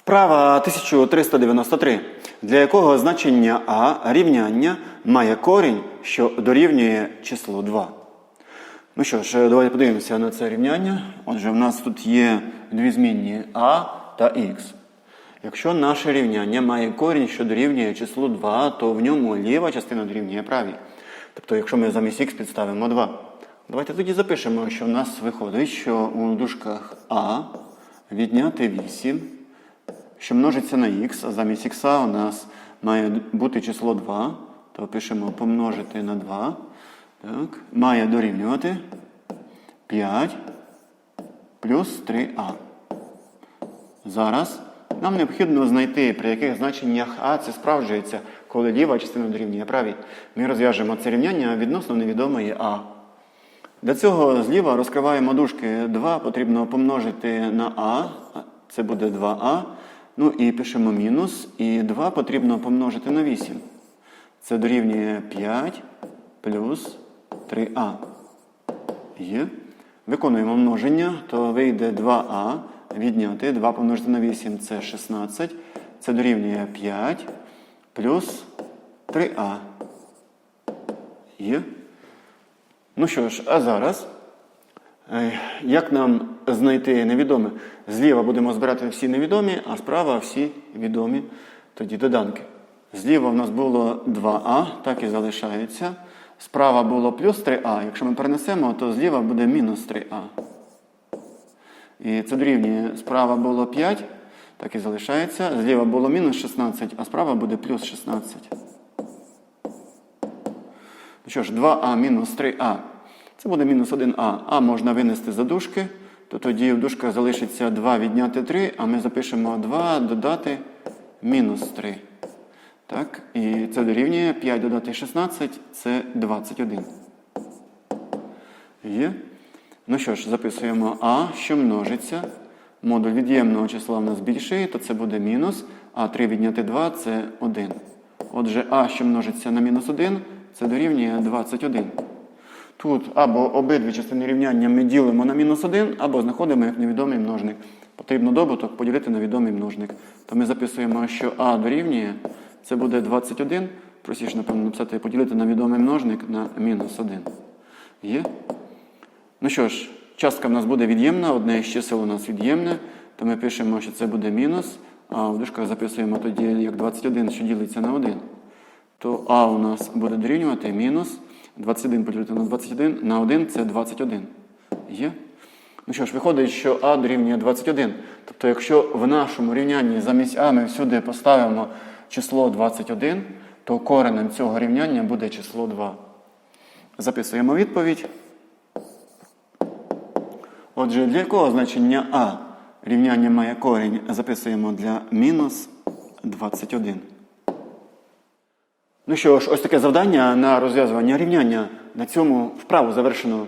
Вправа 1393, для якого значення А рівняння має корінь, що дорівнює числу 2. Ну що ж, давайте подивимося на це рівняння. Отже, в нас тут є дві змінні А та Х. Якщо наше рівняння має корінь, що дорівнює числу 2, то в ньому ліва частина дорівнює правій. Тобто, якщо ми замість х підставимо 2. Давайте тоді запишемо, що в нас виходить, що у дужках А відняти 8, що множиться на х, а замість х у нас має бути число 2, то пишемо помножити на 2. Так, має дорівнювати 5 плюс 3а. Зараз нам необхідно знайти, при яких значеннях А це справджується, коли ліва частина дорівнює правій. Ми розв'яжемо це рівняння відносно невідомої А. Для цього зліва розкриваємо дужки 2, потрібно помножити на А, це буде 2А. Ну і пишемо мінус. І 2 потрібно помножити на 8. Це дорівнює 5 плюс 3А. Є. Виконуємо множення, то вийде 2а відняти. 2 помножити на 8 це 16. Це дорівнює 5 плюс 3а. Є. Ну що ж, а зараз, як нам знайти невідоме? Зліва будемо збирати всі невідомі, а справа всі відомі тоді доданки. Зліва в нас було 2а, так і залишається. Справа було плюс 3а. Якщо ми перенесемо, то зліва буде мінус 3а. І це дорівнює. Справа було 5, так і залишається. Зліва було мінус 16, а справа буде плюс 16. Ну що ж, 2а мінус 3а. Це буде мінус 1а. А можна винести за дужки, то тоді в дужках залишиться 2 відняти 3, а ми запишемо 2 додати мінус 3. Так, і це дорівнює 5 додати 16, це 21. Є. Ну що ж, записуємо А, що множиться. Модуль від'ємного числа в нас більший, то це буде мінус. А 3 відняти 2 це 1. Отже, А, що множиться на мінус 1, це дорівнює 21. Тут або обидві частини рівняння ми ділимо на мінус 1, або знаходимо як невідомий множник. Потрібно добуток поділити на відомий множник. То ми записуємо, що А дорівнює, це буде 21. Простіше, напевно, написати поділити на відомий множник на мінус 1. Є? Ну що ж, частка в нас буде від'ємна, одне із чисел у нас від'ємне, то ми пишемо, що це буде мінус, а в дужках записуємо тоді як 21, що ділиться на 1. То А у нас буде дорівнювати мінус 21 поділити на 21 на 1 це 21. Є? Ну що ж, виходить, що А дорівнює 21. Тобто, якщо в нашому рівнянні замість А ми всюди поставимо число 21, то коренем цього рівняння буде число 2. Записуємо відповідь. Отже, для якого значення А рівняння має корінь, записуємо для мінус 21. Ну що ж, ось таке завдання на розв'язування рівняння. На цьому вправу завершено.